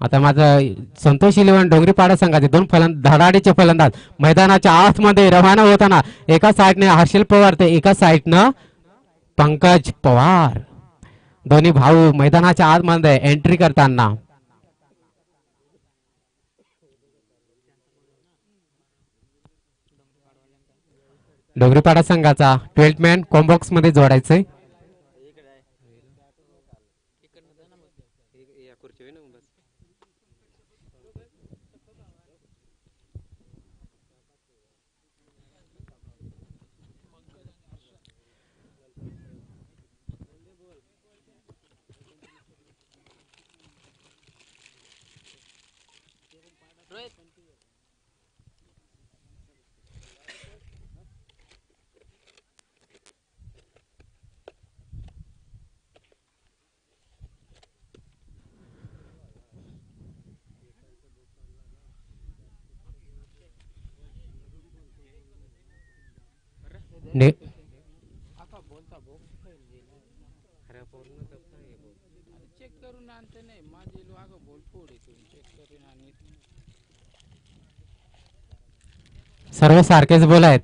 आता माझं संतोष इलेव्हन डोंगरीपाडा संघाचे दोन फलंद धडाडीचे फलंदाज मैदानाच्या आतमध्ये रवाना होताना एका साईडने हर्षल पवार ते एका साईडनं पंकज पवार. दोन्ही भाऊ मैदानाच्या आतमध्ये एंट्री करताना. डोंगरीपाडा संघाचा ट्वेल्थ मॅन कॉम्बॉक्समध्ये जोडायचंय. आणि सर्व सारखेच बोल आहेत.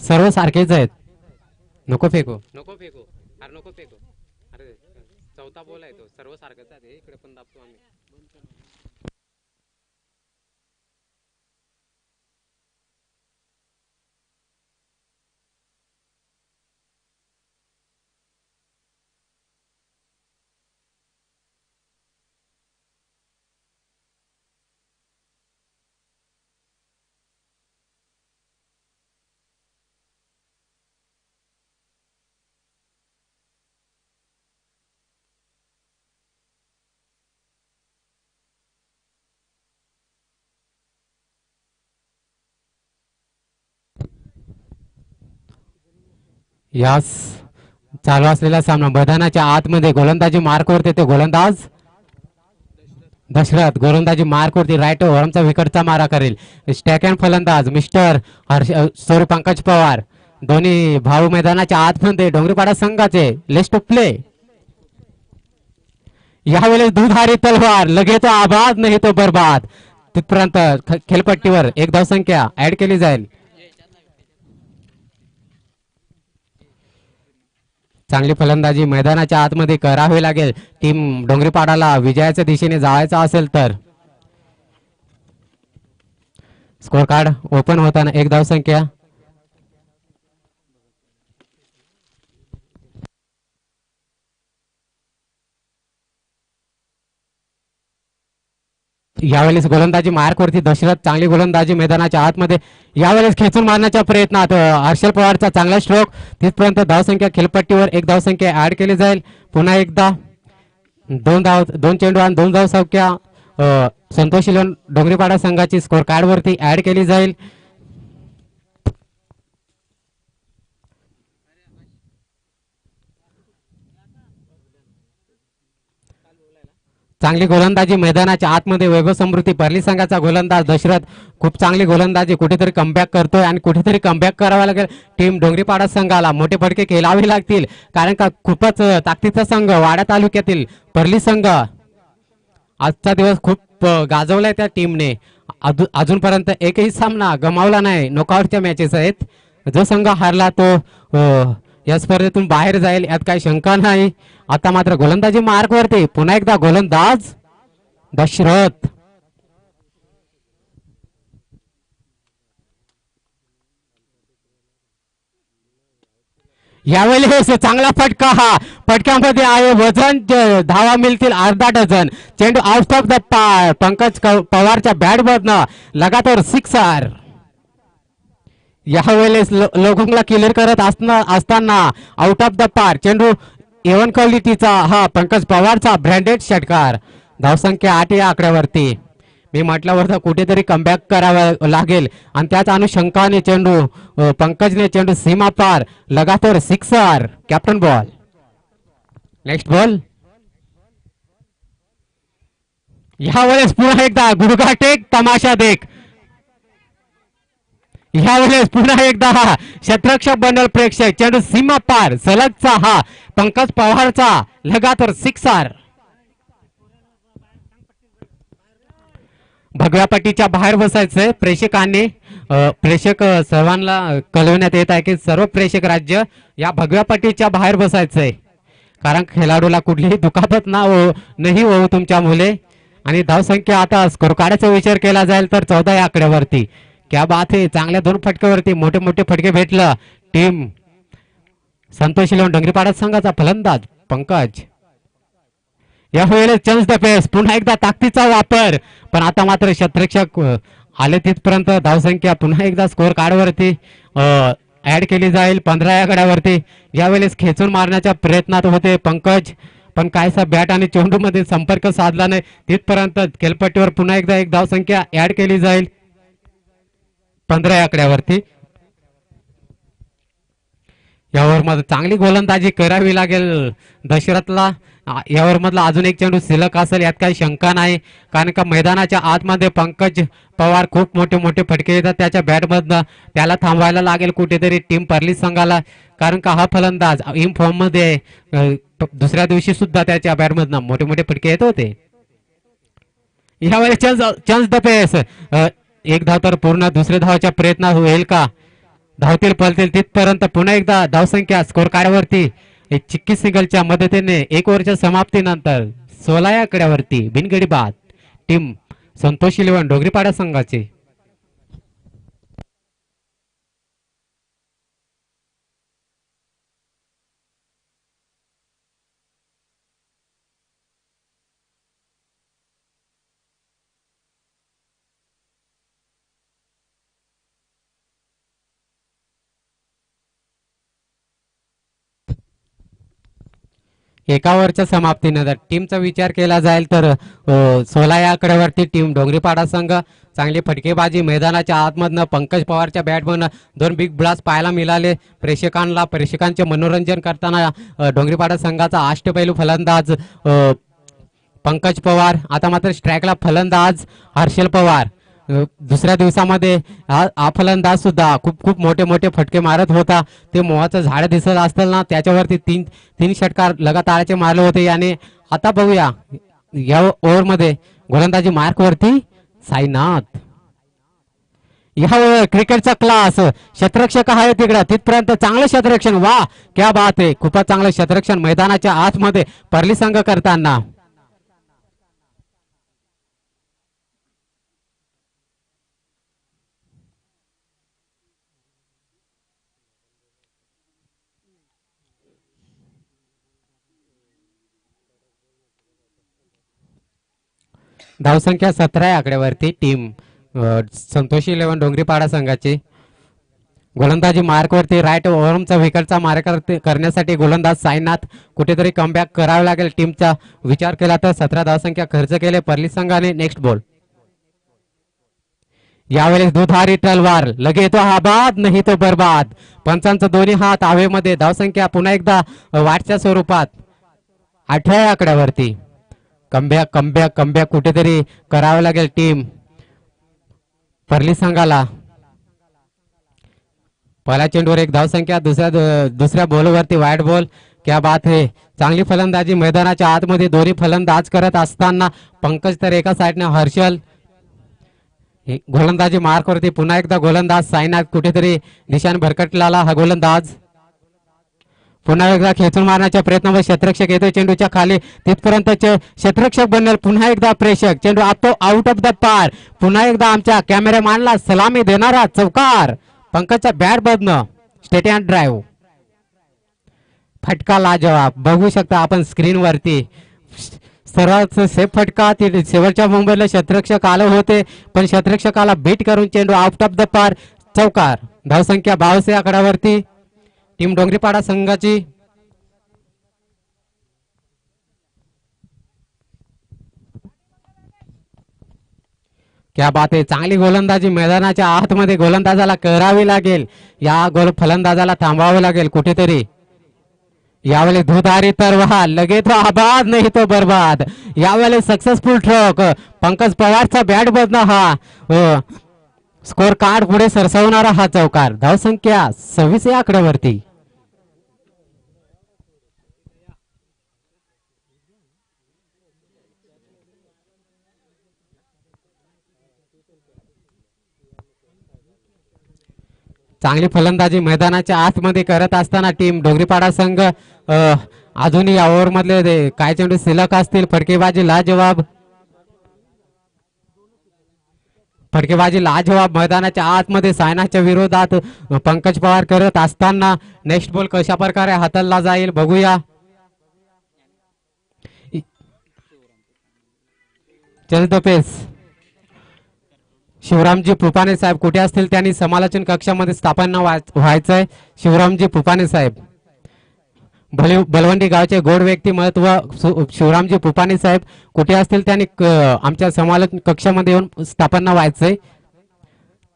सर्व सारखेच आहेत. नको फेकू. नको फेकू. अरे नको फेकू. अरे चौथा बोल आहे तो. सर्व सारखेच आहे इकडे पण दाबतो आम्ही. यास चालू असलेला सामना. मैदानाच्या आतमध्ये गोलंदाजी मार्कवरती ते गोलंदाज दशरथ गोलंदाजी मार्कवरती राईट ओव्हरचा विकटचा मारा करेल. स्टॅक अँड फलंदाज मिस्टर हर्ष सॉरी पंकज पवार. दोन्ही भाऊ मैदानाच्या आतमध्ये डोंगरीपाडा संघाचे लेस्ट प्ले यावेळेस दुधारी तलवार लगेच आबाद नाही तो बरबाद. तिथपर्यंत खेळपट्टीवर एक धावसंख्या ऍड केली जाईल. चांगली फलंदाजी मैदानाच्या आतमध्ये करावी लागेल. टीम डोंगरीपाडाला विजयाच्या दिशेने जायचं असेल तर. स्कोर कार्ड ओपन होताना एक धावसंख्या यावेळेस गोलंदाजी मार्कवरती दशरथ चांगली गोलंदाजी मैदानाच्या आतमध्ये. यावेळेस खेचून मारण्याच्या प्रयत्नात हर्षल पवारचा चांगला स्ट्रोक तिथपर्यंत धावसंख्या खेळपट्टीवर एक धावसंख्या ऍड केली जाईल. पुन्हा एकदा दोन धाव दोन चेंडू आणि दोन धावसंख्या अ, संतोष डोंगरीपाडा संघाची स्कोर कार्डवरती ऍड केली जाईल. चांगली गोलंदाजी मैदानाच्या आतमध्ये वैभव समृद्धी परली संघाचा गोलंदाज दशरथ खूप चांगली गोलंदाजी कुठेतरी कमबॅक करतोय आणि कुठेतरी कमबॅक करावा लागेल. टीम डोंगरीपाडा संघाला मोठे फटके खेळावे लागतील. कारण का खूपच ताकदीचा संघ वाडा तालुक्यातील परली संघ. आजचा दिवस खूप गाजवलाय त्या टीमने. अजू- अजूनपर्यंत एकही सामना गमावला नाही. नोकआउटच्या मॅचेस आहेत. जो संघ हारला तो या स्पर्धेतून बाहेर जाईल यात काही शंका नाही. आता मात्र गोलंदाजी मार्कवरती पुन्हा एकदा गोलंदाज दशरथ. यावेळेस चांगला फटका हा. फटक्यामध्ये आहे वजन धावा मिळतील अर्धा डझन. चेंडू आउट ऑफ द पंकज पवारच्या बॅट मधनं. लगातार सिक्सर यावेळेस लो- लोखंडला क्लिअर करत असना असताना आउट ऑफ द पार चेंडू एवन क्वालिटीचा हा पंकज पवारचा ब्रँडेड षटकार धावसंख्या आठ या आकड्यावरती. मी म्हटल्यावर तर कुठेतरी कमबॅक करावा लागेल. आणि त्याच अनुषंगाने चेंडू पंकजने चेंडू सीमा पार लगातार sixer captain ball next ball यावेळेस पुन्हा एकदा गुडघाटेक तमाशा देख. यावेळेस पुन्हा एकदा हा शतरक्षक बनल प्रेक्षक चेंडू सीमा पार सलगचा हा पंकज पवारचा लगातार सिक्सार. भगव्या पट्टीच्या बाहेर बसायचंय प्रेक्षकांनी. प्रेक्षक सर्वांना कळवण्यात येत आहे की सर्व प्रेक्षक राज्य या भगव्या पट्टीच्या बाहेर बसायचंय. कारण खेळाडूला कुठलीही दुखापत ना हो नाही होऊ तुमच्या मुले. आणि धावसंख्या आता स्कोर काढायचा विचार केला जाईल तर चौदा या आकड्यावरती. क्या बात आहे चांगल्या दोन फटक्यावरती मोठे मोठे फटके भेटलं. टीम संतोष लिहून डोंगरीपाडा संघाचा फलंदाज पंकज. या वेळेस चन्स द पेस पुन्हा एकदा ताकदीचा वापर. पण आता मात्र शतरक्षक आले तिथपर्यंत धावसंख्या. पुन्हा एकदा स्कोर कार्डवरती ऍड केली जाईल पंधरा या गड्यावरती. यावेळेस खेचून मारण्याच्या प्रयत्नात होते पंकज. पण कायसा बॅट आणि चेंडूमध्ये संपर्क साधला नाही. तिथपर्यंत खेळपट्टीवर पुन्हा एकदा एक धावसंख्या ऍड केली जाईल. पंधरा या आकड्यावरती यावर मध चांगली गोलंदाजी करावी लागेल दशरथला. यावर मधला अजून एक चेंडू शिल्लक असेल यात काही शंका नाही. कारण का मैदानाच्या आतमध्ये पंकज पवार खूप मोठे मोठे फटके येतात त्याच्या बॅटमधनं त्याला थांबवायला लागेल कुठेतरी टीम परली संघाला. कारण का हा फलंदाज इन फॉर्ममध्ये आहे. दुसऱ्या दिवशी सुद्धा त्याच्या बॅटमधनं मोठे मोठे फटके येत होते. यावेळेस चंद चंद द पेस एक धाव तर पूर्ण दुसऱ्या धावाच्या प्रयत्न होईल का? धावतील पळतील तिथपर्यंत पुन्हा एकदा धावसंख्या स्कोर कार्डवरती चिक्की सिंगलच्या मदतीने एक ओव्हरच्या समाप्तीनंतर सोलाया कड्यावरती बिनगडी बाद. टीम संतोष इलेवन डोगरीपाडा संघाचे. एका ओव्हरच्या समाप्तीनंतर टीमचा विचार केला जाईल तर सोळा या आकड्यावरती टीम डोंगरीपाडा संघ चांगली फटकेबाजी मैदानाच्या आतमधनं पंकज पवारच्या बॅटमधनं दोन बिग ब्लास्ट पाहायला मिळाले. प्रेक्षकांना प्रेक्षकांचे मनोरंजन करताना डोंगरीपाडा संघाचा अष्टपैलू फलंदाज पंकज पवार आता मात्र स्ट्राईकला फलंदाज हर्षल पवार. दुसऱ्या दिवसामध्ये हा फलंदाज सुद्धा खूप खूप मोठे मोठे फटके मारत होता. ते मोहाचं झाड दिसत असतं ना त्याच्यावरती तीन तीन षटकार लगातारचे मारले होते. याने आता बघूया या ओव्हरमध्ये गोलंदाजी मार्कवरती साईनाथ. या क्रिकेटचा क्लास शतरक्षक आहे तिकडं. तिथपर्यंत चांगलं शत्ररक्षण वा क्या बात आहे. खूपच चांगलं शत्ररक्षण मैदानाच्या आतमध्ये परली संघ करताना. धावसंख्या सतरा या आकड्यावरती. टीम संतोषी इलेव्हन डोंगरीपाडा संघाची. गोलंदाजी मार्कवरती राईट ओव्हरमचा विकेटचा मार्क करण्यासाठी गोलंदाज साईनाथ कुठेतरी कमबॅक करावा लागेल. टीमचा विचार केला तर सतरा धावसंख्या खर्च केले. परली संघाने नेक्स्ट बॉल यावेळेस दुधारी तलवार. लगे तो हा बाद नाही तो बर्बाद. पंचांचा दोन्ही हात हवेमध्ये धावसंख्या पुन्हा एकदा वाटच्या स्वरूपात. अठरा आकड्यावरती. कमबॅक कमबॅक कमबॅक कुठेतरी करावं लागेल टीम परली संघाला पहिल्या चेंडूवर एक धावसंख्या दुसऱ्या दुसऱ्या बॉलवरती वाईट बॉल क्या बात आहे चांगली फलंदाजी मैदानाच्या आतमध्ये दोन्ही फलंदाज करत असताना पंकज तर एका साईडने हर्षल. हे गोलंदाजी मार्कवरती पुन्हा एकदा गोलंदाज साईनाथ कुठेतरी निशान भरकटलाला हा गोलंदाज. पुन्हा एकदा खेचून मारण्याच्या प्रयत्नामध्ये क्षेत्रक्षक येतो चेंडूच्या खाली. तिथपर्यंत चे- शतरक्षक बनेल पुन्हा एकदा प्रेक्षक चेंडू आतो आउट ऑफ द पार पुन्हा एकदा आमच्या कॅमेरामॅनला सलामी देणारा चौकार. पंकजचा बॅट बदनं. स्टेट अँड ड्राईव्ह फटका लाजवाब. बघू शकता आपण स्क्रीनवरती सर्वात सेफ फटका. ते शेवटच्या मुंबईला शत्रक्षक आले होते. पण शत्रक्षकाला बीट करून चेंडू आउट ऑफ द पार चौकार. धावसंख्या बावसे या आकड्यावरती. टीम डोंगरीपाडा संघाची. क्या बात आहे. चांगली गोलंदाजी मैदानाच्या आतमध्ये गोलंदाजाला करावी लागेल. या गोल फलंदाजाला थांबावे लागेल कुठेतरी. यावेळी दुधारी तर व्हा. लगे तो आबाद नाही तो बर्बाद. यावेळी सक्सेसफुल ट्रक पंकज पवारचा बॅट बदना हा. हो. स्कोर कार्ड पुढे सरसवणारा हा चौकार. धावसंख्या सव्वीस या आकड्यावरती. चांगली फलंदाजी मैदानाच्या आतमध्ये करत असताना टीम डोंगरीपाडा संघ अजूनही या ओव्हरमधले ते काय चेंडू सिलक असतील? फटकेबाजी लाजवाब. फटकेबाजी लाजवाब मैदानाच्या आतमध्ये सायनाच्या विरोधात पंकज पवार करत असताना नेक्स्ट बॉल कशा प्रकारे हाताळला जाईल बघूया. चलतो पेस शिवरामजी पुपाने साहेब कुठे असतील त्यांनी समालोचन कक्षामध्ये स्थापन व्हायचंय. शिवरामजी पुपाने साहेब. भले बलवंडी गावचे गोड व्यक्तिमत्व महत्त्व शिवरामजी पुपाने साहेब कुठे असतील त्यांनी आमच्या समालोचन कक्षामध्ये येऊन स्थापना व्हायचंय.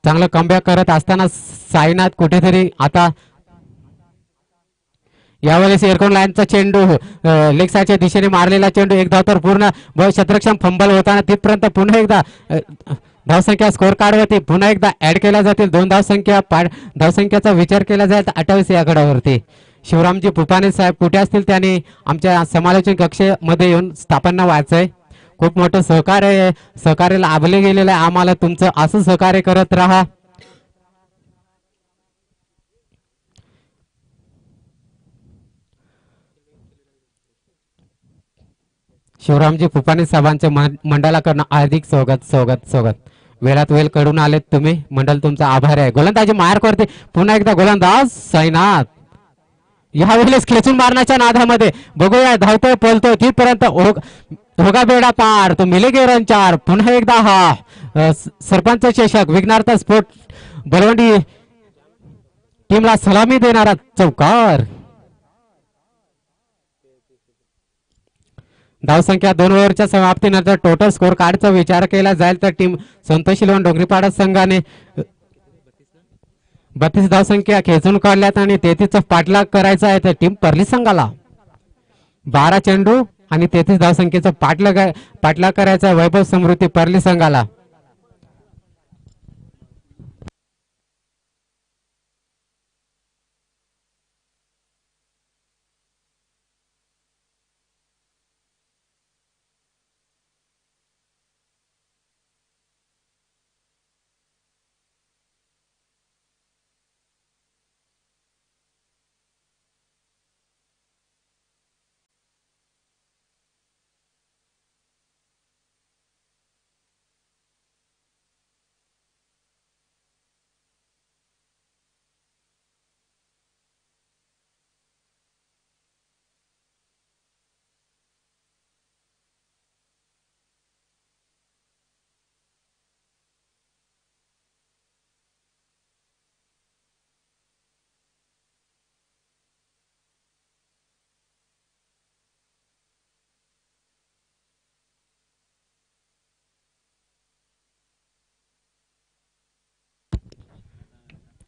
चांगलं कमबॅक करत असताना साईनाथ कुठेतरी आता यावेळेस एअरकोन लाईनचा चेंडू लेक्साच्या दिशेने मारलेला चेंडू एकदा तर पूर्ण व शतरक्षम फंबल होताना तिथपर्यंत पुन्हा एकदा धावसंख्या स्कोर कार्डवरती पुन्हा एकदा ऍड केल्या जातील. दोन धावसंख्या पा धावसंख्याचा विचार केला जाईल अठ्ठावीस या गडावरती. शिवरामजी पुपाने साहेब कुठे असतील? त्यांनी आमच्या समालोचन कक्षेमध्ये येऊन स्थापना व्हायचंय खूप मोठं सहकार्य आहे. सहकार्य लाभले गेलेलं आहे. आम्हाला तुमचं असं सहकार्य करत राहा. शिवरामजी फुपाने साहेबांचे मन- मंडळाकडनं हार्दिक स्वागत स्वागत स्वागत. वेळात वेळकडून आलेत तुम्ही. मंडळ तुमचा आभार आहे. गोलंदाजी मार करते. पुन्हा एकदा गोलंदाज सैनाथ. या वेळेस खेचून मारण्याच्या नादामध्ये. बघूया धावतोय पळतोय. तिथपर्यंत होगा बेडा पार. तो मिले गे रन चार. पुन्हा एकदा हा. सरपंच चषक. विघ्नार्थ स्पोर्ट बलवंडी टीमला सलामी देणारा चौकार. धावसंख्या दोन ओव्हरच्या समाप्तीनंतर टोटल स्कोर कार्डचा विचार केला जाईल तर टीम संतोषी लोन डोंगरीपाडा संघाने बत्तीस धावसंख्या खेचून काढल्यात आणि तेहतीसचा पाठलाग करायचा आहे तर टीम परली संघाला. बारा चेंडू आणि तेहतीस धावसंख्येचा पाठलाग पाठलाग करायचा वैभव समृद्धी परली संघाला.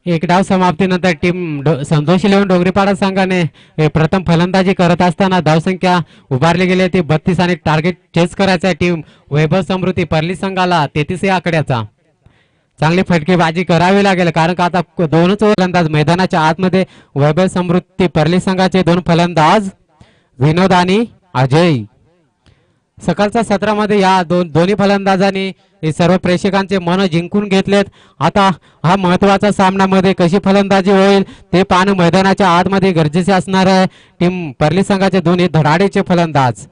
एक डाव समाप्तीनंतर टीम डो- इलेव्हन डोंगरीपाडा संघाने हे प्रथम फलंदाजी करत असताना धावसंख्या उभारली गेली होती. बत्तीस आणि टार्गेट चेस करायचा टीम वैभव समृद्धी परली संघाला तेहतीस या आकड्याचा. चांगली फटकेबाजी करावी लागेल कारण का आता दोनच फलंदाज मैदानाच्या आतमध्ये वैभव समृद्धी परली संघाचे दोन फलंदाज विनोद आणि अजय. सकाळच्या सत्रामध्ये या दोन दोन्ही फलंदाजांनी हे सर्व प्रेक्षकांचे मन जिंकून घेतलेत. आता हा महत्त्वाचा सामन्यामध्ये कशी फलंदाजी होईल ते पाहणं मैदानाच्या आतमध्ये गरजेचे असणार आहे. टीम परली संघाचे दोन्ही धडाडीचे फलंदाज.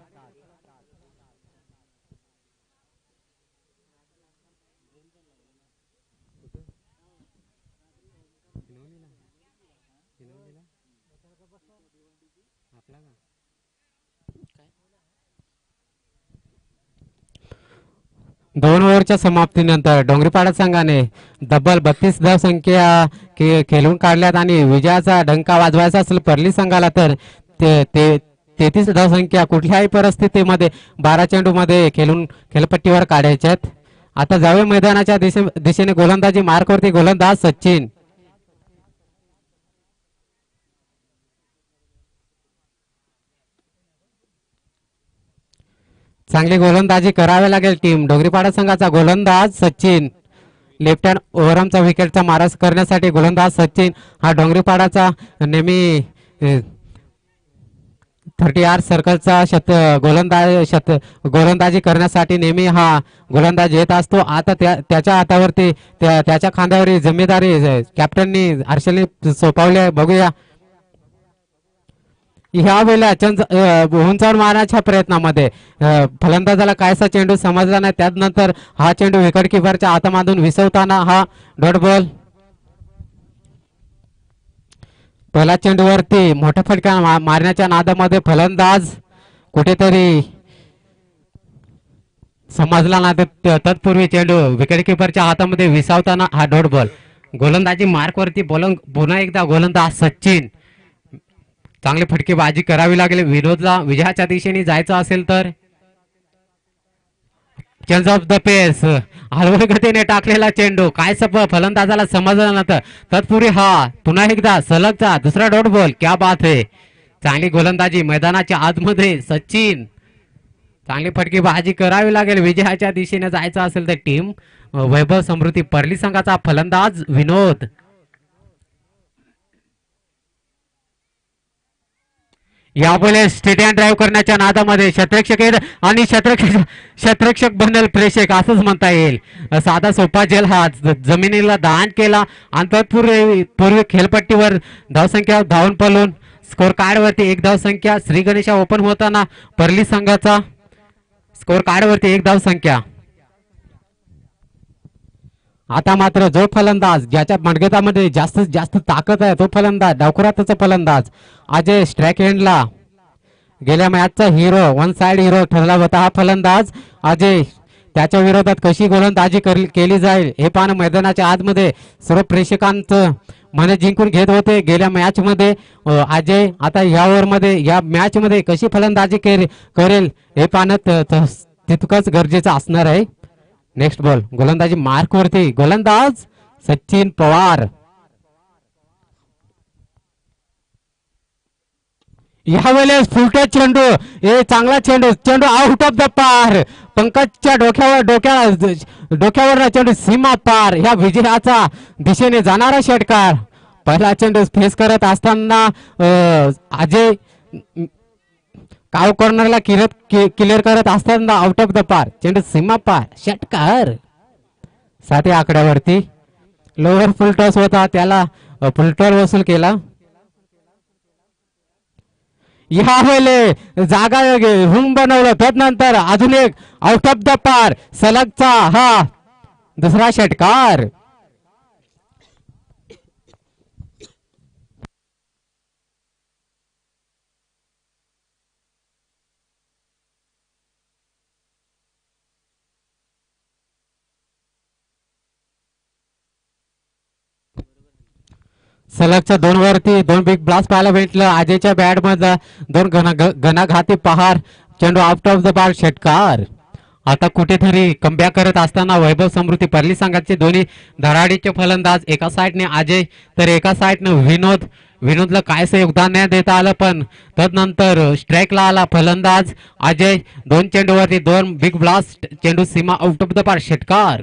दोन ओव्हरच्या समाप्तीनंतर डोंगरीपाडा संघाने दब्बल बत्तीस धाव संख्या के खेळून काढल्यात आणि विजयाचा डंका वाजवायचा असेल परली संघाला तर ते ते तेहतीस धाव संख्या कुठल्याही परिस्थितीमध्ये बारा चेंडूमध्ये खेळून खेळपट्टीवर काढायच्यात आता जावे मैदानाच्या दिशे दिशेने गोलंदाजी मार्कवरती गोलंदाज सचिन चांगली गोलंदाजी करावी लागेल टीम डोंगरीपाडा संघाचा गोलंदाज सचिन. लेफ्ट हँड ओव्हरआर्मचा विकेटचा मारस करण्यासाठी गोलंदाज सचिन. हा डोंगरीपाडाचा नेहमी थर्टी आर सर्कलचा शत गोलंदाज शत गोलंदाजी करण्यासाठी नेहमी हा गोलंदाज येत असतो. आता त्या त्याच्या हातावरती त्या त्याच्या खांद्यावरील जिम्मेदारी कॅप्टननी हर्षलने सोपवली आहे. बघूया. ह्या वेळेला चंद उंचावर मारण्याच्या प्रयत्नामध्ये फलंदाजाला कायसा चेंडू समजला नाही त्यानंतर हा चेंडू विकेट किपरच्या हातामधून विसवताना हा डॉट बॉल. पहिला चेंडूवरती मोठ्या फटक्या मारण्याच्या नादामध्ये फलंदाज कुठेतरी समजला ना तर तत्पूर्वी चेंडू विकेट किपरच्या हातामध्ये विसावताना हा डॉट बॉल. गोलंदाजी मार्कवरती बोलंग पुन्हा एकदा गोलंदाज सचिन चांगली फटकेबाजी करावी लागेल. विरोधला विजयाच्या दिशेने जायचं असेल तर? चेंज ऑफ द पेस हळवळ गतीने टाकलेला चेंडू. काय सप फलंदाजाला समजलं नंतर तत्पूर्वी हा पुन्हा एकदा सलगचा दुसरा डॉट बॉल. क्या बात आहे चांगली गोलंदाजी मैदानाच्या आतमध्ये सचिन. चांगली फटकेबाजी करावी लागेल. विजयाच्या दिशेने जायचं असेल तर टीम. वैभव समृद्धी परली संघाचा फलंदाज विनोद. यापुढे स्टेडियम ड्राईव्ह करण्याच्या नादामध्ये शतरक्षक आणि शतरक्षक शतरक्षक बनल प्रेक्षक असंच म्हणता येईल. साधा सोपा जेल हा ज- जमिनीला दान केला. आणि पूर्वी खेळपट्टीवर धावसंख्या धावून पळून स्कोर कार्डवरती एक धावसंख्या श्री गणेशा ओपन होताना परली संघाचा स्कोर कार्डवरती एक धावसंख्या आता मात्र जो फलंदाज ज्याच्या मनगटामध्ये जास्तीत जास्त ताकद आहे तो फलंदाज डावखुरातचा फलंदाज अजय स्ट्रॅक एंडला गेल्या मॅचचा हिरो वन साइड हिरो ठरला होता हा फलंदाज. अजय त्याच्या विरोधात कशी गोलंदाजी केली जाईल हे पाहणं मैदानाच्या आतमध्ये सर्व प्रेक्षकांचं मन जिंकून घेत होते. गेल्या मॅच मध्ये अजय आता या ओव्हरमध्ये या मॅच मध्ये कशी फलंदाजी करेल हे पाहणं त- तितकंच गरजेचं असणार आहे. नेक्स्ट बॉल गोलंदाजी मार्क वरती. गोलंदाज सचिन पवार. यावेळेस फुलटा चेंडू. ए चांगला चेंडू. चेंडू आउट ऑफ द पार पंकजच्या डोक्यावर डोक्या डोक्यावर चेंडू सीमा पार. ह्या विजयाचा दिशेने जाणारा षटकार. पहिला चेंडू फेस करत असताना अजय काव कॉर्नरला किरत क्लिअर करत असताना आउट ऑफ द पार चेंडू सीमा पार. षटकार सातव्या आकड्यावरती. लोअर फुल टॉस होता. त्याला फुलटॉल वसूल केला. या वेळे जागा हुंग बनवलं. तदनंतर अजून एक आउट ऑफ द पार सलगचा हा दुसरा षटकार सलगच्या दोन वरती दोन बिग ब्लास्ट पाहायला भेटलं. अजयच्या बॅट मधलं दोन घना घनाघाती पहार. चेंडू आउट ऑफ द बार षटकार. आता कुठेतरी कंब्या करत असताना वैभव समृद्धी परली संघाचे दोन्ही धडाडीचे फलंदाज एका साईडने अजय तर एका साईडनं विनोद. विनोदला कायसं योगदान नाही देता आलं पण तदनंतर स्ट्राईकला आला फलंदाज. अजय दोन चेंडूवरती दोन बिग ब्लास्ट चेंडू सीमा आउट ऑफ द पार षटकार.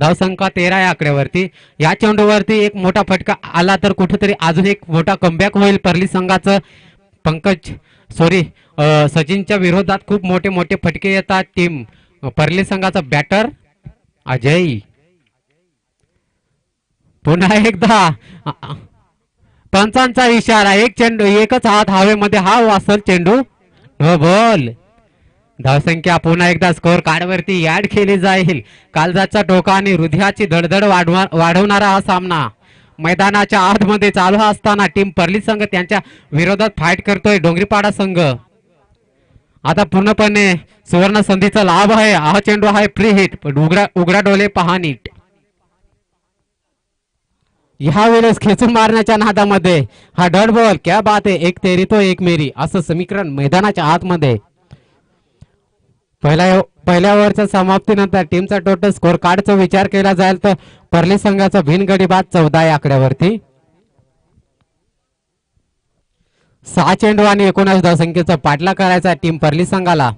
धावसंख्या तेरा या आकड्यावरती. या चेंडूवरती एक मोठा फटका आला तर कुठेतरी अजून एक मोठा कमबॅक होईल. परली संघाचं पंकज सॉरी सचिनच्या विरोधात खूप मोठे मोठे फटके येतात. टीम परली संघाचा बॅटर अजय. पुन्हा एकदा. पंचांचा इशारा एक चेंडू एकच हात हवेमध्ये. हा वासल चेंडू. नो बॉल धावसंख्या पुन्हा एकदा स्कोर कार्डवरती ऍड केली जाईल. कालजाचा टोका आणि हृदयाची धडधड वाढवा वाढवणारा हा सामना. मैदानाच्या आतमध्ये चालू असताना टीम परली संघ त्यांच्या विरोधात फाईट करतोय डोंगरीपाडा संघ. आता पूर्णपणे सुवर्ण संधीचा लाभ आहे. हा चेंडू आहे फ्री हिट पण उघडा उघडा डोले पहा नीट. ह्या वेळेस खेचून मारण्याच्या नादामध्ये हा डट बॉल क्या बात आहे. एक तेरी तो एक मेरी. असं समीकरण मैदानाच्या आतमध्ये पहिल्या पहिल्या ओव्हरच्या समाप्तीनंतर टीमचा टोटल स्कोर कार्डचा विचार केला जाईल तर परली संघाचा भिनगडी बाद चौदा या आकड्यावरती. सहा चेंडू आणि एकोणास धावसंख्येचा पाठला करायचा टीम परली संघाला.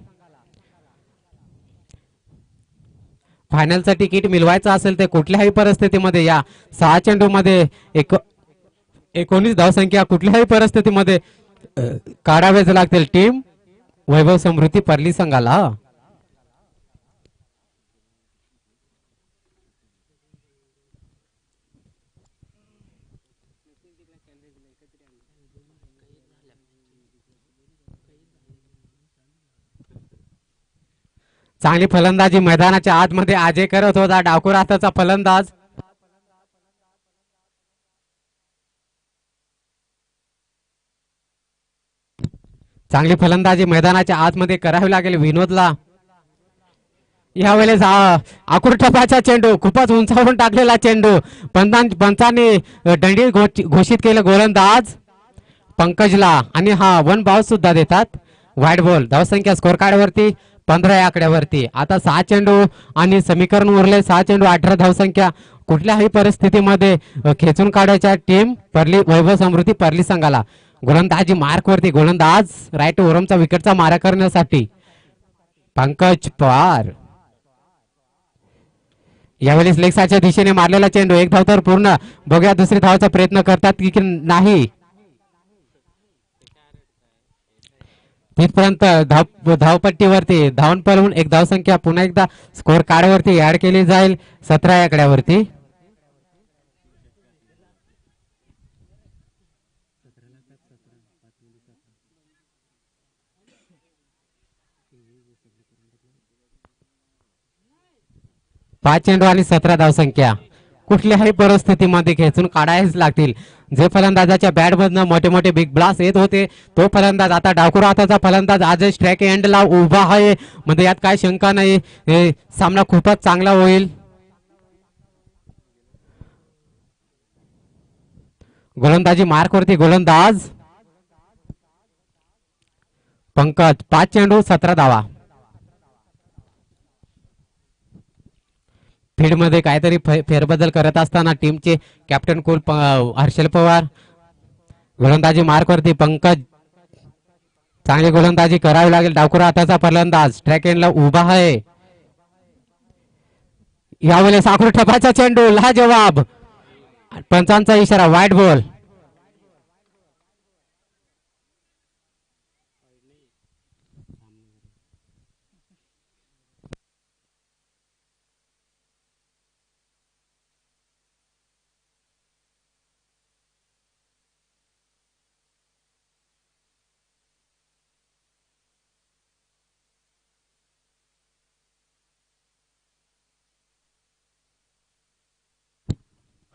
फायनलचं तिकीट मिळवायचं असेल तर कुठल्याही परिस्थितीमध्ये या सहा चेंडूमध्ये एक एकोणीस धावसंख्या कुठल्याही परिस्थितीमध्ये काढावेच लागतील टीम वैभव समृद्धी परली संघाला. चांगली फलंदाजी मैदानाच्या आतमध्ये आजे करत होता. डाकूर हाताचा फलंदाज. चांगली फलंदाजी मैदानाच्या आतमध्ये करावी लागेल विनोदला. यावेळेस आकुर टपाचा चेंडू खूपच उंचावून टाकलेला चेंडू. पंचां पंचांनी दंडी घोष- घोषित केलं गोलंदाज. पंकजला आणि हा वन बाउस सुद्धा देतात. वाईट बॉल धावसंख्या स्कोर कार्डवरती पंधरा या आकड्यावरती. आता सहा चेंडू आणि समीकरण उरले. सहा चेंडू अठरा धावसंख्या कुठल्याही परिस्थितीमध्ये खेचून काढायच्या टीम परली वैभव समृद्धी परली संघाला. गोलंदाजी मार्कवरती. गोलंदाज राईट ओरमचा विकेटचा मारा करण्यासाठी. पंकज पवार. यावेळेस लेक्साच्या दिशेने मारलेला चेंडू. एक धाव तर पूर्ण. बघूया दुसरी धावाचा प्रयत्न करतात की की नाही. तिथपर्यंत धाव धावपट्टीवरती धावून पळवून एक धावसंख्या पुन्हा एकदा स्कोर कार्डवरती ऍड केली जाईल सतरा या आकड्यावरती. पाच चेंडू आणि सतरा धावसंख्या. कुठल्याही परिस्थितीमध्ये खेचून काढायच लागतील. जे फलंदाजाच्या बॅटमधनं मोठे मोठे बिग ब्लास्ट येत होते तो फलंदाज आता डाकूर हाताचा फलंदाज आज ट्रॅक एंडला उभा आहे. म्हणजे यात काय शंका नाही. हे सामना खूपच चांगला होईल. गोलंदाजी मार्कवरती गोलंदाज. पंकज पाच चेंडू सतरा धावा. फील्डमध्ये काहीतरी फेरबदल करत असताना टीमचे कॅप्टन कुल हर्षल पवार गोलंदाजी मार्कवरती पंकज चांगली गोलंदाजी करावी लागेल. डावकुर हाताचा फलंदाज. ट्रॅक एंडला उभा आहे. यावेळेस आखूर ठपाचा चेंडू. ला जवाब पंचांचा इशारा. वाईट बॉल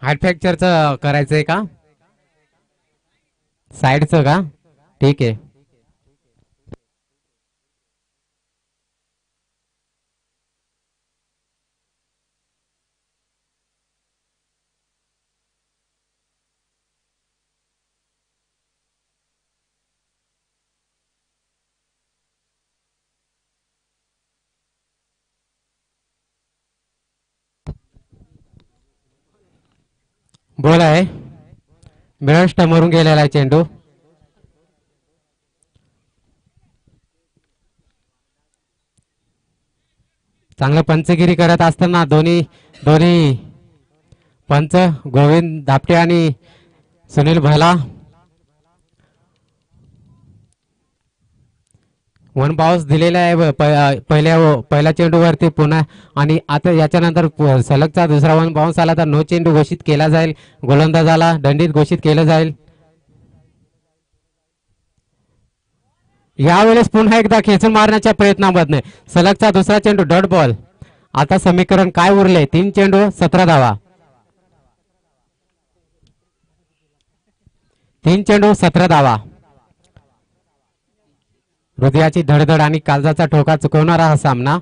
हार्ट फ्रॅक्चरचं करायचंय का? साईडचं का? ठीक आहे. बॉल आहे मिळष्ट मरून गेलेला आहे चेंडू. चांगलं पंचगिरी करत असताना दोन्ही दोन्ही पंच गोविंद धापटे आणि सुनील भला वन पाऊस दिलेला आहे ब- प- पहिल्या पहिल्या चेंडूवरती पुन्हा आणि आता याच्यानंतर सलगचा दुसरा वन बाउन्स आला तर नो चेंडू घोषित केला जाईल गोलंदाजाला दंडित घोषित केलं जाईल. यावेळेस पुन्हा एकदा खेचून मारण्याच्या प्रयत्नामधने सलगचा दुसरा चेंडू डॉट बॉल. आता समीकरण काय उरले तीन चेंडू सतरा धावा. तीन चेंडू सतरा धावा. हृदयाची धडधड आणि काळजाचा ठोका चुकवणारा हा सामना.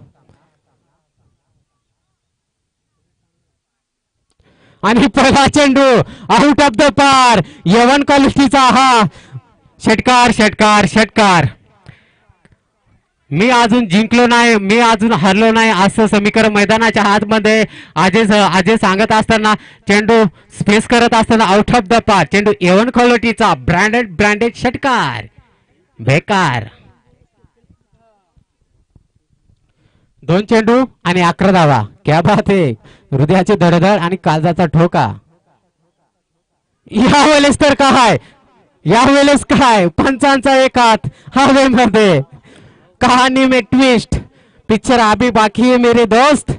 आणि पहिला चेंडू आउट ऑफ द पार यवन क्वालिटीचा हा. षटकार षटकार षटकार. मी अजून जिंकलो नाही मी अजून हरलो नाही असं समीकरण मैदानाच्या आतमध्ये आजे आजे सांगत असताना चेंडू स्पेस करत असताना आउट ऑफ द पार चेंडू एवन क्वालिटीचा ब्रँडेड ब्रँडेड षटकार. बेकार. दोन चेंडू आणि अकरा धावा. क्या बात आहे हृदयाची धडधड आणि काळजाचा ठोका. यावेळेस तर काय यावेळेस काय पंचांचा एक हात. हवेमध्ये. कहाणी में ट्विस्ट पिक्चर अभी बाकी है मेरे दोस्त.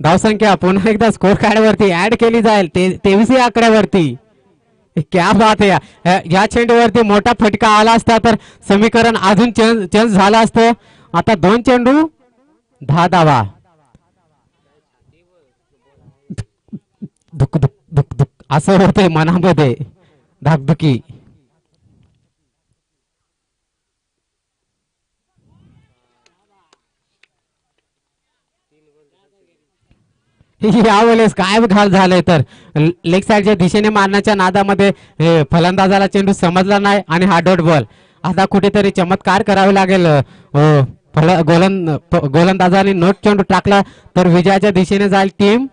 धावसंख्या पुन्हा एकदा स्कोर कार्ड वरती ऍड केली जाईल. ते तेवीसही आकड्यावरती क्या बात आहे या- या चेंडूवरती मोठा फटका आला असता तर समीकरण अजून चेंज चेंज झालं असतं. आता दोन चेंडू दहा धावा. दुख दुख दुख दुख असं होतंय मनामध्ये. धाकधुकी. यावेळेस काय घाल झाले तर? लेग साईडच्या दिशेने मारण्याच्या नादामध्ये फलंदाजाला चेंडू समजला नाही आणि हा डॉट बॉल. आता कुठेतरी चमत्कार करावे लागेल. फल गोलंद गोलंदाजाने नोट चेंडू टाकला तर विजयाच्या दिशेने जाईल टीम.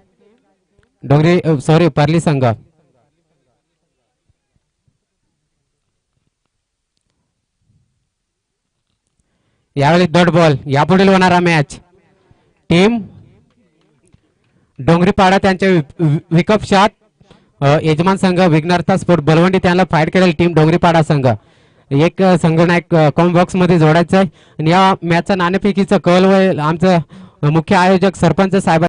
डोंगरी सॉरी परली संघ. यावेळी डॉट बॉल. यापुढील होणारा मॅच टीम डोंगरीपाडा त्यांच्या विकअप शॉट यजमान संघ विघ्नार्था स्पोर्ट बलवंडी त्यांना फाईट करेल टीम डोंगरीपाडा संघ. एक संघनायक संगणक कॉम बॉक्समध्ये जोडायचं आहे आणि या मॅचचा नाणेफेकीचं कल व आमचं मुख्य आयोजक सरपंच साहेब